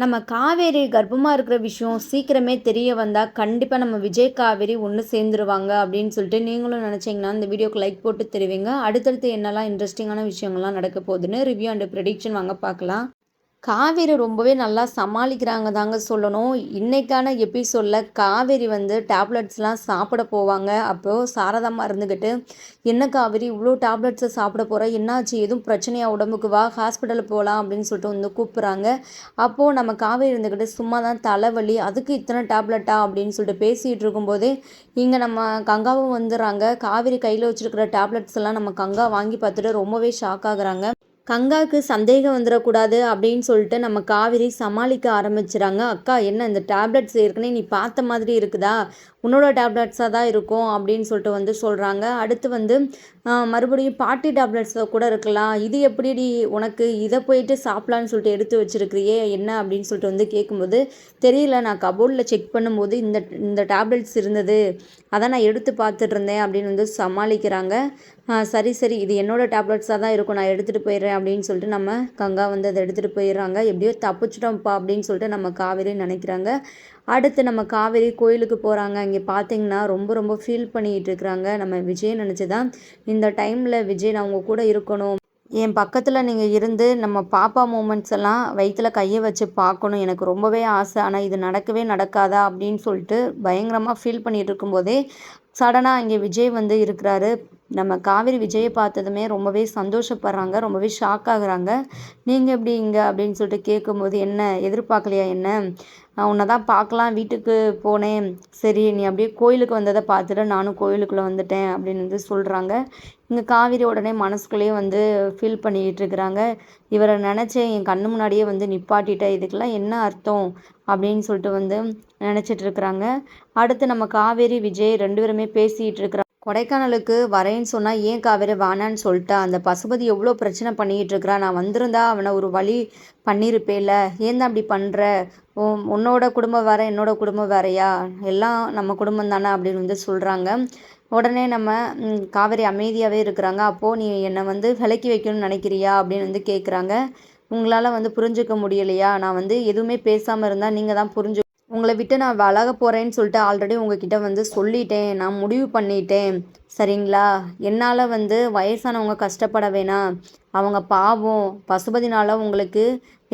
நம்ம காவேரி கர்ப்பமாக இருக்கிற விஷயம் சீக்கிரமே தெரிய வந்தால் கண்டிப்பாக நம்ம விஜய் காவேரி ஒன்று சேர்ந்துருவாங்க அப்படின்னு சொல்லிட்டு நீங்களும் நினச்சிங்கன்னா இந்த வீடியோக்கு லைக் போட்டு தெரிவிங்க. அடுத்தடுத்து என்னெல்லாம் இன்ட்ரெஸ்டிங்கான விஷயங்கள்லாம் நடக்க போகுதுன்னு ரிவ்யூ அண்ட் ப்ரெடிக்ஷன் வாங்க பார்க்கலாம். காவேரி ரொம்பவே நல்லா சமாளிக்கிறாங்க தாங்க சொல்லணும். இன்றைக்கான எபிசோடில் காவேரி வந்து டேப்லெட்ஸ்லாம் சாப்பிட போவாங்க. அப்போது சாரதாமா இருந்துக்கிட்டு என்ன காவேரி இவ்வளோ டேப்லெட்ஸை சாப்பிட போகிற என்னாச்சு? எதுவும் பிரச்சனையா? உடம்புக்கு வா ஹாஸ்பிட்டல் போகலாம் அப்படின்னு சொல்லிட்டு வந்து கூப்பிட்றாங்க. அப்போது நம்ம காவேரி இருந்துக்கிட்டு சும்மா தான் தலைவலி அதுக்கு இத்தனை டேப்லெட்டா? அப்படின்னு சொல்லிட்டு பேசிகிட்டு இருக்கும்போதே இங்கே நம்ம கங்காவும் வந்துடுறாங்க. காவேரி கையில் வச்சுருக்கிற டேப்லெட்ஸ் எல்லாம் நம்ம கங்கா வாங்கி பார்த்துட்டு ரொம்பவே ஷாக் ஆகுறாங்க. கங்காவுக்கு சந்தேகம் வந்துடக்கூடாது அப்படின்னு சொல்லிட்டு நம்ம காவிரி சமாளிக்க ஆரம்பிச்சிறாங்க. அக்கா என்ன இந்த டேப்லெட்ஸ் ஏற்கனவே நீ பார்த்த மாதிரி இருக்குதா? உன்னோட டேப்லெட்ஸாக தான் இருக்கும் அப்படின்னு சொல்லிட்டு வந்து சொல்கிறாங்க அடுத்து வந்து மறுபடியும் பாட்டி டேப்லெட்ஸில் கூட இருக்கலாம். இது எப்படி உனக்கு இதை போயிட்டு சாப்பிட்லான்னு சொல்லிட்டு எடுத்து வச்சுருக்கிறியே என்ன அப்படின்னு சொல்லிட்டு வந்து கேட்கும்போது தெரியல நான் கபோர்டில் செக் பண்ணும்போது இந்த இந்த டேப்லெட்ஸ் இருந்தது. அதான் நான் எடுத்து பார்த்துட்டு இருந்தேன் அப்படின்னு வந்து சமாளிக்கிறாங்க. சரி சரி இது என்னோடய டேப்லெட்ஸாக தான் இருக்கும் நான் எடுத்துகிட்டு போயிடுறேன் அப்படின்னு சொல்லிட்டு நம்ம கங்கா வந்து அதை எடுத்துகிட்டு போயிடுறாங்க. எப்படியோ தப்பிச்சிட்டோம்ப்பா அப்படின்னு சொல்லிட்டு நம்ம காவேரி நினைக்கிறாங்க. அடுத்து நம்ம காவேரி கோயிலுக்கு போகிறாங்க இங்கே பார்த்தீங்கன்னா ரொம்ப ரொம்ப ஃபீல் பண்ணிகிட்டு இருக்கிறாங்க. நம்ம விஜய் நினச்சி தான் இந்த டைமில் விஜய் நான் கூட இருக்கணும். என் பக்கத்தில் நீங்கள் இருந்து நம்ம பாப்பா மூமெண்ட்ஸ் எல்லாம் வயிற்றில் கையை வச்சு பார்க்கணும். எனக்கு ரொம்பவே ஆசை. ஆனால் இது நடக்கவே நடக்காதா அப்படின்னு சொல்லிட்டு பயங்கரமாக ஃபீல் பண்ணிகிட்டு இருக்கும்போதே சடனாக இங்கே விஜய் வந்து இருக்கிறாரு. நம்ம காவேரி விஜயை பார்த்ததுமே ரொம்பவே சந்தோஷப்படுறாங்க. ரொம்பவே ஷாக் ஆகுறாங்க. நீங்கள் எப்படி இங்கே? அப்படின்னு சொல்லிட்டு கேட்கும்போது என்ன? எதிர்பார்க்கலையா என்ன? உன்னை தான் பார்க்கலாம். வீட்டுக்கு போனேன். சரி நீ அப்படியே கோயிலுக்கு வந்ததை பார்த்துட்டு நானும் கோயிலுக்குள்ளே வந்துட்டேன் அப்படின்னு வந்து சொல்கிறாங்க இங்கே காவிரி உடனே மனசுக்குள்ளேயே வந்து ஃபீல் பண்ணிக்கிட்டு இருக்கிறாங்க இவரை நினச்சி என் கண்ணு முன்னாடியே வந்து நிப்பாட்டிட்டேன் இதுக்கெல்லாம் என்ன அர்த்தம்? அப்படின்னு சொல்லிட்டு வந்து நினச்சிட்டு இருக்கிறாங்க அடுத்து நம்ம காவேரி விஜய் ரெண்டு பேருமே பேசிகிட்டு இருக்கிறாங்க கொடைக்கானலுக்கு வரேன்னு சொன்னால் ஏன் காவேரி வேணான்னு சொல்லிட்டா? அந்த பசுபதி எவ்வளோ பிரச்சனை பண்ணிக்கிட்டு இருக்கிறான் நான் வந்திருந்தா அவனை ஒரு வழி பண்ணியிருப்பேல ஏன் தான் அப்படி பண்ணுற உன்னோட குடும்பம் வேற என்னோட குடும்பம் வேறையா? எல்லாம் நம்ம குடும்பம் தானே அப்படின்னு வந்து சொல்கிறாங்க உடனே நம்ம காவேரி அமைதியாகவே இருக்கிறாங்க. அப்போது நீ என்னை வந்து விலக்கி வைக்கணும்னு நினைக்கிறியா? அப்படின்னு வந்து கேட்குறாங்க உங்களால் வந்து புரிஞ்சுக்க முடியலையா? நான் வந்து எதுவுமே பேசாமல் இருந்தால் நீங்கள் தான் புரிஞ்சு உங்களை விட்டு நான் விலக போகிறேன்னு சொல்லிட்டு ஆல்ரெடி உங்ககிட்ட வந்து சொல்லிட்டேன். நான் முடிவு பண்ணிட்டேன். சரிங்களா? என்னால் வந்து வயசானவங்க கஷ்டப்பட வேணாம். அவங்க பாவம். பசுபதினால் உங்களுக்கு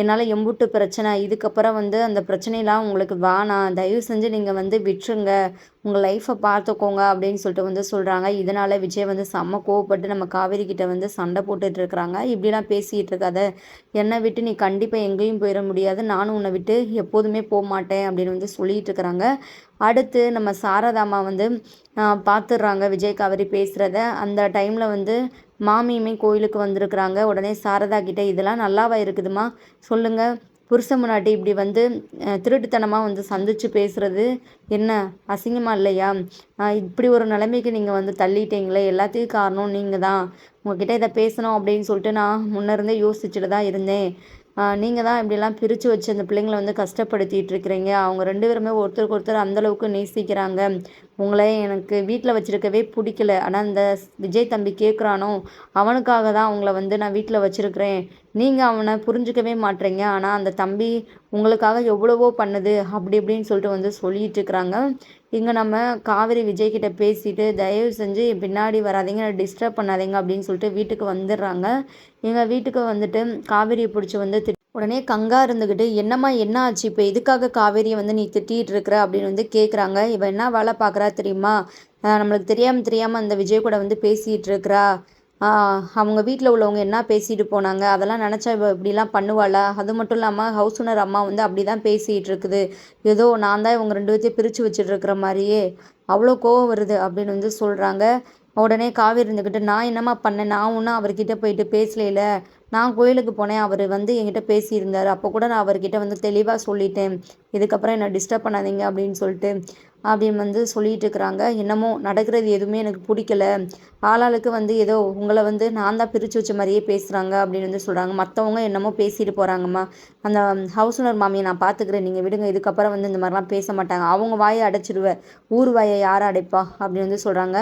என்னால் எம்புட்டு பிரச்சனை இதுக்கப்புறம் வந்து அந்த பிரச்சனையெல்லாம் உங்களுக்கு வேணாம். தயவு செஞ்சு நீங்கள் வந்து விட்டுருங்க. உங்கள் லைஃப்பை பார்த்துக்கோங்க அப்படின்னு சொல்லிட்டு வந்து சொல்கிறாங்க இதனால் விஜய் வந்து செம்ம கோவப்பட்டு நம்ம காவேரி கிட்டே வந்து சண்டை போட்டுட்டு இருக்கிறாங்க. இப்படிலாம் பேசிகிட்டு இருக்காத. என்னை விட்டு நீ கண்டிப்பாக எங்கேயும் போயிட முடியாது. நானும் உன்னை விட்டு எப்போதுமே போக மாட்டேன் அப்படின்னு வந்து சொல்லிட்டு இருக்கிறாங்க. அடுத்து நம்ம சாரதாமா வந்து பார்த்துடுறாங்க விஜய் காவேரி பேசுகிறத அந்த டைமில் வந்து மாமியுமே கோயிலுக்கு வந்திருக்கிறாங்க. உடனே சாரதா கிட்டே இதெல்லாம் நல்லாவா இருக்குதுமா சொல்லுங்கள் புருஷ முன்னாடி இப்படி வந்து திருட்டுத்தனமாக வந்து சந்தித்து பேசுகிறது என்ன? அசிங்கமாக இல்லையா? இப்படி ஒரு நிலைமைக்கு நீங்கள் வந்து தள்ளிட்டீங்களே. எல்லாத்தையும் காரணம் நீங்கள் தான் உங்ககிட்ட இதை பேசணும் அப்படின்னு சொல்லிட்டு நான் முன்னே யோசிச்சுட்டு தான் இருந்தேன். நீங்கள் தான் இப்படிலாம் பிரித்து வச்சு அந்த பிள்ளைங்களை வந்து கஷ்டப்படுத்திட்டு இருக்கிறீங்க. அவங்க ரெண்டு பேருமே ஒருத்தருக்கு ஒருத்தர் அந்தளவுக்கு நேசிக்கிறாங்க. உங்களை எனக்கு வீட்டில் வச்சுருக்கவே பிடிக்கல. ஆனால் அந்த விஜய் தம்பி கேட்குறானோ அவனுக்காக தான் அவங்கள வந்து நான் வீட்டில் வச்சுருக்கிறேன். நீங்கள் அவனை புரிஞ்சுக்கவே மாட்டேறீங்க ஆனால் அந்த தம்பி உங்களுக்காக எவ்வளவோ பண்ணுது அப்படி இப்படின்னு சொல்லிட்டு வந்து சொல்லிட்டு இருக்கிறாங்க. இங்கே நம்ம காவேரி விஜய்கிட்ட பேசிட்டு தயவு செஞ்சு பின்னாடி வராதிங்க டிஸ்டர்ப் பண்ணாதீங்க அப்படின்னு சொல்லிட்டு வீட்டுக்கு வந்துடுறாங்க. எங்கள் வீட்டுக்கு வந்துட்டு காவேரியை பிடிச்சி வந்து உடனே கங்கா இருந்துக்கிட்டு என்னம்மா என்ன ஆச்சு? இப்போ எதுக்காக காவேரியை வந்து நீ திட்டிகிட்டு இருக்கிற? அப்படின்னு வந்து கேட்குறாங்க இவன் என்ன வேலை பார்க்குறா தெரியுமா? நம்மளுக்கு தெரியாமல் தெரியாமல் அந்த விஜய் கூட வந்து பேசிகிட்டு இருக்கிறா. அவங்க வீட்டில் உள்ளவங்க என்ன பேசிட்டு போனாங்க? அதெல்லாம் நினச்சா இவ இப்படிலாம் பண்ணுவாளா? அது மட்டும் இல்லாமல் ஹவுஸ் ஓனர் அம்மா வந்து அப்படி தான் பேசிகிட்டு இருக்குது. ஏதோ நான் தான் இவங்க ரெண்டு பேர்த்தையும் பிரித்து வச்சுட்டு இருக்கிற மாதிரியே. அவ்வளோ கோவம் வருது அப்படின்னு வந்து சொல்கிறாங்க உடனே காவேரி இருந்துக்கிட்டு நான் என்னம்மா பண்ணேன்? நான் ஒன்றும் அவர்கிட்ட போயிட்டு பேசலையில. நான் கோயிலுக்கு போனேன். அவர் வந்து என்கிட்ட பேசியிருந்தார். அப்போ கூட நான் அவர்கிட்ட வந்து தெளிவாக சொல்லிட்டேன். இதுக்கப்புறம் என்னை டிஸ்டர்ப் பண்ணாதீங்க அப்படின்னு சொல்லிட்டு. அப்படின்னு வந்து சொல்லிட்டு இருக்கிறாங்க என்னமோ நடக்கிறது எதுவுமே எனக்கு பிடிக்கல. ஆளாளுக்கு வந்து ஏதோ உங்களை வந்து நான் தான் பிரித்து வச்ச மாதிரியே பேசுகிறாங்க அப்படின்னு வந்து சொல்கிறாங்க மற்றவங்க என்னமோ பேசிட்டு போகிறாங்கம்மா அந்த ஹவுஸ் ஓனர் மாமியை நான் பார்த்துக்கிறேன் நீங்கள் விடுங்க. இதுக்கப்புறம் வந்து இந்த மாதிரிலாம் பேச மாட்டாங்க. அவங்க வாயை அடைச்சிடுவேன் ஊர் வாயை யார் அடைப்பா? அப்படின்னு வந்து சொல்கிறாங்க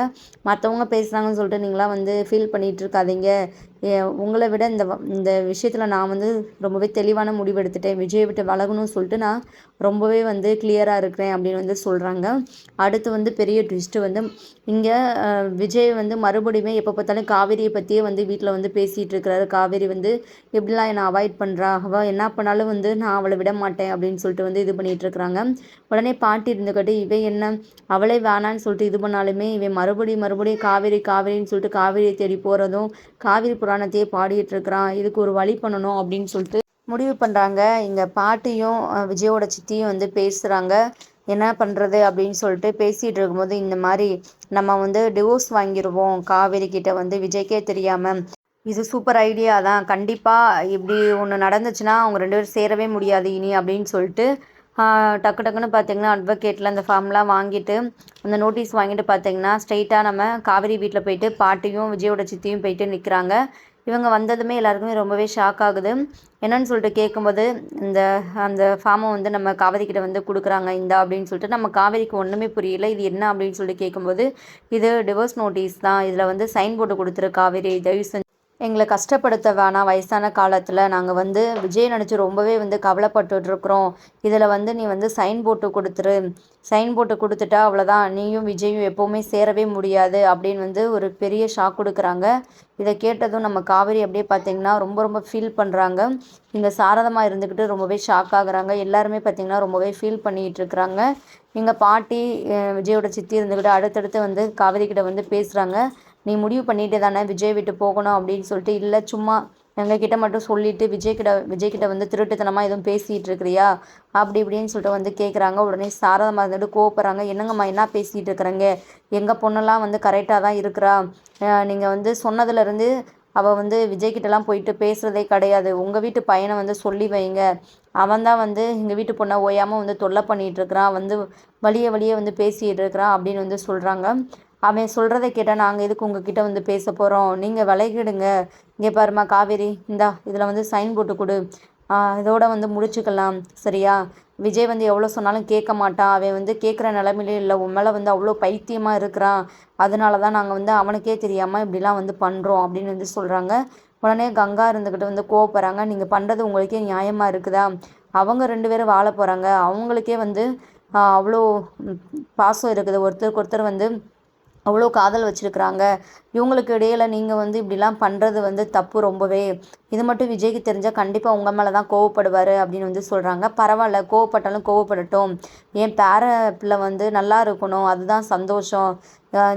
மற்றவங்க பேசுகிறாங்கன்னு சொல்லிட்டு நீங்களாம் வந்து ஃபீல் பண்ணிகிட்டு இருக்காதீங்க. உங்களை விட இந்த இந்த விஷயத்தில் நான் வந்து ரொம்பவே தெளிவான முடிவு எடுத்துட்டேன் விஜயை விட்டு விலகணும்னு சொல்லிட்டு நான் ரொம்பவே வந்து கிளியராக இருக்கிறேன் அப்படின்னு வந்து சொல்கிறாங்க அடுத்து வந்து பெரிய ட்விஸ்ட்டு வந்து இங்கே விஜய் வந்து மறுபடியுமே எப்போ பார்த்தாலும் காவேரியை பற்றியே வந்து வீட்டில் வந்து பேசிகிட்டு இருக்கிறாரு காவேரி வந்து எப்படிலாம் என்னை அவாய்ட் பண்ணுறா அவள் என்ன பண்ணாலும் வந்து நான் அவளை விட மாட்டேன் அப்படின்னு சொல்லிட்டு வந்து இது பண்ணிகிட்டு இருக்கிறாங்க உடனே பாட்டி இருந்துக்கிட்டு இவை என்ன? அவளே வேணான்னு சொல்லிட்டு இது பண்ணாலுமே இவன் மறுபடியும் மறுபடியும் காவேரி காவேரின்னு சொல்லிட்டு காவேரியை தேடி போகிறதும் காவிரி புராணத்தையே பாடிட்டு இருக்கிறான் இதுக்கு ஒரு வழி பண்ணணும் அப்படின்னு சொல்லிட்டு முடிவு பண்ணுறாங்க இங்கே பாட்டியும் விஜயோட சித்தியும் வந்து பேசுகிறாங்க என்ன பண்ணுறது அப்படின்னு சொல்லிட்டு பேசிகிட்டு இருக்கும்போது இந்த மாதிரி நம்ம வந்து டிவோர்ஸ் வாங்கிடுவோம் காவேரி கிட்ட வந்து விஜய்க்கே தெரியாமல் இது சூப்பர் ஐடியா தான். கண்டிப்பாக இப்படி ஒன்று நடந்துச்சுன்னா அவங்க ரெண்டு பேரும் சேரவே முடியாது இனி அப்படின்னு சொல்லிட்டு டக்கு டக்குன்னு பார்த்தீங்கன்னா அட்வொகேட்டில் அந்த ஃபார்ம்லாம் வாங்கிட்டு அந்த நோட்டீஸ் வாங்கிட்டு பார்த்தீங்கன்னா ஸ்ட்ரைட்டாக நம்ம காவேரி வீட்டில் போயிட்டு பாட்டியும் விஜயோட சித்தியும் போயிட்டு நிற்கிறாங்க இவங்க வந்ததுமே எல்லாருக்குமே ரொம்பவே ஷாக் ஆகுது. என்னன்னு சொல்லிட்டு கேட்கும்போது இந்த அந்த ஃபார்மை வந்து நம்ம காவேரிக்கிட்ட வந்து கொடுக்குறாங்க இந்த அப்படின்னு சொல்லிட்டு நம்ம காவேரிக்கு ஒன்றுமே புரியல இது என்ன அப்படின்னு சொல்லிட்டு கேட்கும்போது இது டிவோர்ஸ் நோட்டீஸ் தான் இதில் வந்து சைன் போட்டு கொடுத்துரு காவேரி தயவு செஞ்சு எங்களை கஷ்டப்படுத்த வேணாம். வயசான காலத்தில் நாங்கள் வந்து விஜய் நினச்சி ரொம்பவே வந்து கவலைப்பட்டுட்ருக்குறோம். இதில் வந்து நீ வந்து சைன் போட்டு கொடுத்துரு. சைன் போட்டு கொடுத்துட்டா அவ்வளோதான் நீயும் விஜயும் எப்போவுமே சேரவே முடியாது அப்படின்னு வந்து ஒரு பெரிய ஷாக் கொடுக்குறாங்க. இதை கேட்டதும் நம்ம காவேரி அப்படியே பார்த்தீங்கன்னா ரொம்ப ரொம்ப ஃபீல் பண்ணுறாங்க இங்கே சாரதமாக இருந்துக்கிட்டு ரொம்பவே ஷாக் ஆகுறாங்க. எல்லாருமே பார்த்திங்கன்னா ரொம்பவே ஃபீல் பண்ணிகிட்டு இருக்கிறாங்க எங்கள் பாட்டி விஜயோட சித்தி இருந்துக்கிட்டு அடுத்தடுத்து வந்து காவேரி கிட்ட வந்து பேசுகிறாங்க நீ முடிவு பண்ணிட்டு தானே விஜய் விட்டு போகணும் அப்படின்னு சொல்லிட்டு இல்லை சும்மா எங்கள் கிட்ட மட்டும் சொல்லிட்டு விஜய்கிட்ட விஜய்கிட்ட வந்து திருட்டுத்தனமாக எதுவும் பேசிகிட்டு இருக்கிறியா? அப்படி இப்படின்னு சொல்லிட்டு வந்து கேட்குறாங்க உடனே சாரதமாக இருந்துட்டு கோவப்படுறாங்க. என்னங்கம்மா என்ன பேசிகிட்டு இருக்கிறாங்க? எங்கள் பொண்ணெல்லாம் வந்து கரெக்டாக தான் இருக்கிறா. நீங்கள் வந்து சொன்னதுலேருந்து அவள் வந்து விஜய்கிட்டலாம் போயிட்டு பேசுகிறதே கிடையாது. உங்கள் வீட்டு பையனை வந்து சொல்லி வைங்க. அவன் தான் வந்து எங்கள் வீட்டு பொண்ணை ஓயாமல் வந்து தொல்லை பண்ணிகிட்ருக்கிறான் வந்து வழிய வழியே வந்து பேசிகிட்டு இருக்கிறான் அப்படின்னு வந்து சொல்கிறாங்க அவன் சொல்கிறத கேட்டால் நாங்கள் எதுக்கு உங்ககிட்ட வந்து பேச போகிறோம் நீங்கள் விலகிடுங்க. இங்கே பாருமா காவேரி இந்தா இதில் வந்து சைன் போட்டு கொடு. இதோட வந்து முடிச்சுக்கலாம். சரியா? விஜய் வந்து எவ்வளோ சொன்னாலும் கேட்க மாட்டான். அவன் வந்து கேட்குற நிலமையிலே இல்லை. உன் மேலே வந்து அவ்வளோ பைத்தியமாக இருக்கிறான். அதனால தான் நாங்கள் வந்து அவனுக்கே தெரியாமல் இப்படிலாம் வந்து பண்ணுறோம் அப்படின்னு வந்து சொல்கிறாங்க உடனே கங்கா இருந்துக்கிட்டு வந்து கோவப்படுறாங்க. நீங்கள் பண்ணுறது உங்களுக்கே நியாயமாக இருக்குதா? அவங்க ரெண்டு பேரும் வாழ போகிறாங்க அவங்களுக்கே வந்து அவ்வளோ பாசம் இருக்குது. ஒருத்தருக்கு ஒருத்தர் வந்து அவ்வளோ காதல் வச்சுருக்குறாங்க. இவங்களுக்கு இடையில் நீங்கள் வந்து இப்படிலாம் பண்ணுறது வந்து தப்பு ரொம்பவே. இது மட்டும் விஜய்க்கு தெரிஞ்சால் கண்டிப்பாக உங்கள் மேலே தான் கோவப்படுவார் அப்படின்னு வந்து சொல்கிறாங்க பரவாயில்ல கோவப்பட்டாலும் கோவப்படட்டும். என் பேர பிள்ளை வந்து நல்லா இருக்கணும் அதுதான் சந்தோஷம்.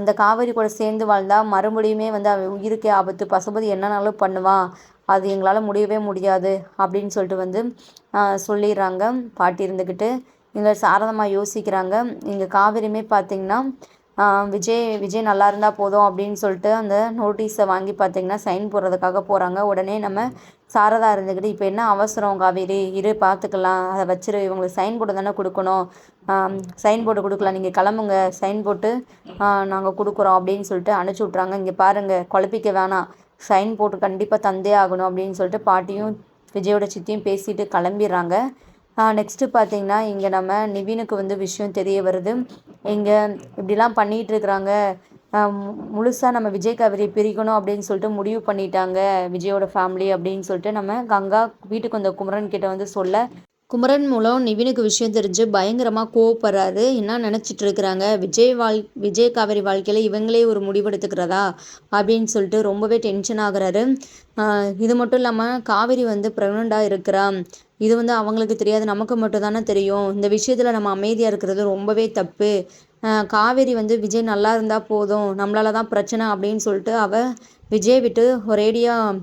இந்த காவேரி கூட சேர்ந்து வாழ்ந்தால் மறுபடியுமே வந்து அவன் உயிருக்கே ஆபத்து. பசுபதி என்னன்னாலும் பண்ணுவான். அது எங்களால் முடியவே முடியாது அப்படின்னு சொல்லிட்டு வந்து சொல்லிடுறாங்க. பாட்டி இருந்துக்கிட்டு இங்கே சாரதமாக யோசிக்கிறாங்க. இங்கே காவேரியுமே பார்த்திங்கன்னா விஜய் விஜய் நல்லா இருந்தால் போதும் அப்படின்னு சொல்லிட்டு அந்த நோட்டீஸை வாங்கி பார்த்தீங்கன்னா சைன் போடுறதுக்காக போகிறாங்க உடனே நம்ம சாரதா இருந்துக்கிட்டு இப்போ என்ன அவசரம் காவேரி? இரு பார்த்துக்கலாம் அதை வச்சிரு. இவங்களுக்கு சைன் போட்டு தானே கொடுக்கணும். சைன் போட்டு கொடுக்கலாம். நீங்கள் கிளம்புங்க. சைன் போட்டு நாங்கள் கொடுக்குறோம். அப்படின்னு சொல்லிட்டு அனுப்பிச்சி விட்றாங்க இங்கே பாருங்கள் குழப்பிக்க வேணாம். சைன் போட்டு கண்டிப்பாக தந்தே ஆகணும். அப்படின்னு சொல்லிட்டு பாட்டியும் விஜயோட சித்தியும் பேசிட்டு கிளம்பிடுறாங்க. நெக்ஸ்ட்டு பார்த்திங்கன்னா இங்கே நம்ம நிவினுக்கு வந்து விஷயம் தெரிய வருது. இங்கே இப்படிலாம் பண்ணிகிட்டு இருக்கிறாங்க. முழுசாக நம்ம விஜய் கவிதையை பிரிக்கணும் அப்படின்னு சொல்லிட்டு முடிவு பண்ணிட்டாங்க விஜயோட ஃபேமிலி அப்படின்னு சொல்லிட்டு நம்ம கங்கா வீட்டுக்கு வந்த குமரன் கிட்ட வந்து சொல்ல குமரன் மூலம் நிவினுக்கு விஷயம் தெரிஞ்சு பயங்கரமாக கோவப்படுறாரு. என்ன நினச்சிட்டு இருக்கிறாங்க? விஜய் வாழ் விஜய் காவேரி வாழ்க்கையில் இவங்களே ஒரு முடிவெடுத்துக்கிறதா? அப்படின்னு சொல்லிட்டு ரொம்பவே டென்ஷன் ஆகுறாரு. இது மட்டும் இல்லாமல் காவேரி வந்து ப்ரெக்னெண்ட்டாக இருக்கிறா. இது வந்து அவங்களுக்கு தெரியாது நமக்கு மட்டும் தானே தெரியும். இந்த விஷயத்தில் நம்ம அமைதியாக இருக்கிறது ரொம்பவே தப்பு. காவேரி வந்து விஜய் நல்லா இருந்தால் போதும் நம்மளால தான் பிரச்சனை அப்படின்னு சொல்லிட்டு அவள் விஜய் விட்டு ஒரேடியாக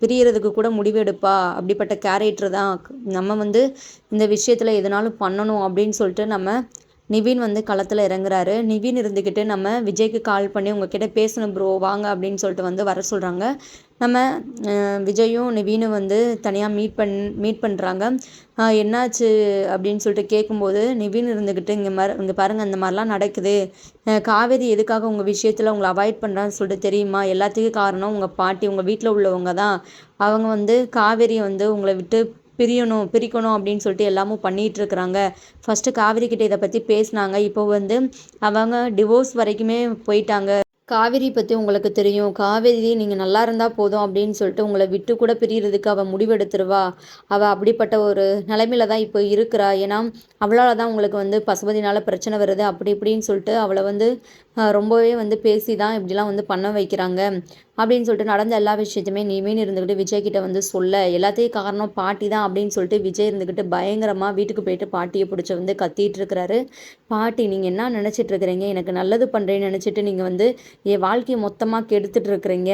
பிரியறதுக்கு கூட முடிவெடுப்பா. அப்படிப்பட்ட கேரக்டர் தான். நம்ம வந்து இந்த விஷயத்தில் எதனாலும் பண்ணணும் அப்படின்னு சொல்லிட்டு நம்ம நிவின் வந்து களத்தில் இறங்குறாரு. நிவின் இருந்துக்கிட்டு நம்ம விஜய்க்கு கால் பண்ணி உங்ககிட்ட பேசணும் ப்ரோ வாங்க அப்படின்னு சொல்லிட்டு வந்து வர சொல்கிறாங்க நம்ம விஜயும் நிவீனும் வந்து தனியாக மீட் பண் மீட் பண்ணுறாங்க என்னாச்சு அப்படின்னு சொல்லிட்டு கேட்கும்போது நிவீன் இருந்துக்கிட்டு இங்கே மாதிரி இங்கே பாருங்கள் அந்த மாதிரிலாம் நடக்குது. காவேரி எதுக்காக உங்கள் விஷயத்தில் உங்களை அவாய்ட் பண்ணுறான்னு சொல்லிட்டு தெரியுமா? எல்லாத்துக்கும் காரணம் உங்கள் பாட்டி உங்கள் வீட்டில் உள்ளவங்க தான். அவங்க வந்து காவேரியை வந்து உங்களை விட்டு பிரியணும் பிரிக்கணும் அப்படின்னு சொல்லிட்டு எல்லாமும் பண்ணிகிட்டு இருக்கிறாங்க ஃபஸ்ட்டு காவேரி கிட்ட இதை பற்றி பேசினாங்க. இப்போ வந்து அவங்க டிவோர்ஸ் வரைக்குமே போயிட்டாங்க. காவேரி பற்றி உங்களுக்கு தெரியும். காவேரி நீங்கள் நல்லா இருந்தால் போதும் அப்படின்னு சொல்லிட்டு உங்களை விட்டு கூட பிரியறதுக்கு அவள் முடிவெடுத்துருவா. அவள் அப்படிப்பட்ட ஒரு நிலைமையில தான் இப்போ இருக்கிறா. ஏன்னா அவளால் தான் உங்களுக்கு வந்து பசுபதினால் பிரச்சனை வருது அப்படி இப்படின்னு சொல்லிட்டு அவளை வந்து ரொம்பவே வந்து பேசி தான் இப்படிலாம் வந்து பண்ண வைக்கிறாங்க அப்படின்னு சொல்லிட்டு நடந்த எல்லா விஷயத்தையுமே நீவேன்னு இருந்துக்கிட்டு விஜய்கிட்ட வந்து சொல்ல எல்லாத்தையும் காரணம் பாட்டி தான் அப்படின்னு சொல்லிட்டு விஜய் இருந்துக்கிட்டு பயங்கரமாக வீட்டுக்கு போயிட்டு பாட்டியை பிடிச்சி வந்து கத்திட்டு இருக்கிறாரு. பாட்டி நீங்கள் என்ன நினச்சிட்டு இருக்கிறீங்க? எனக்கு நல்லது பண்ணுறேன்னு நினச்சிட்டு நீங்கள் வந்து என் வாழ்க்கையை மொத்தமாக கெடுத்துட்டு இருக்கிறீங்க.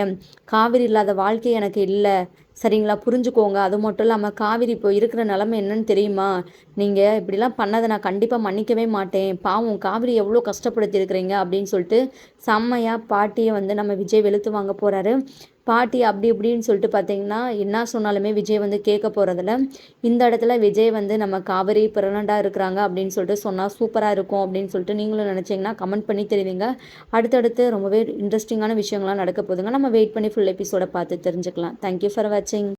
காவிரி இல்லாத வாழ்க்கை எனக்கு இல்லை. சரிங்களா? புரிஞ்சுக்கோங்க. அது மட்டும் இல்லாமல் காவிரி இப்போ இருக்கிற நிலமை என்னன்னு தெரியுமா? நீங்கள் இப்படிலாம் பண்ணதை நான் கண்டிப்பாக மன்னிக்கவே மாட்டேன். பாவம் காவிரி எவ்வளோ கஷ்டப்படுத்தி இருக்கிறீங்க அப்படின்னு சொல்லிட்டு செம்மையாக பாட்டியை வந்து நம்ம விஜய் வெளுத்து வாங்க போகிறாரு பாட்டி அப்படி இப்படின்னு சொல்லிட்டு பார்த்தீங்கன்னா என்ன சொன்னாலுமே விஜய் வந்து கேட்க போகிறதில்ல இந்த இடத்துல விஜய் வந்து நம்ம காவிரி பிறனண்டாக இருக்கிறாங்க அப்படின்னு சொல்லிட்டு சொன்னால் சூப்பராக இருக்கும் அப்படின்னு சொல்லிட்டு நீங்களும் நினச்சிங்கன்னா கமெண்ட் பண்ணி தெரிவிங்க. அடுத்தடுத்து ரொம்பவே இன்ட்ரெஸ்டிங்கான விஷயங்கள்லாம் நடக்க போதுங்க நம்ம வெயிட் பண்ணி ஃபுல் எபிசோட பார்த்து தெரிஞ்சுக்கலாம். தேங்க்யூ ஃபார் வாட்சிங்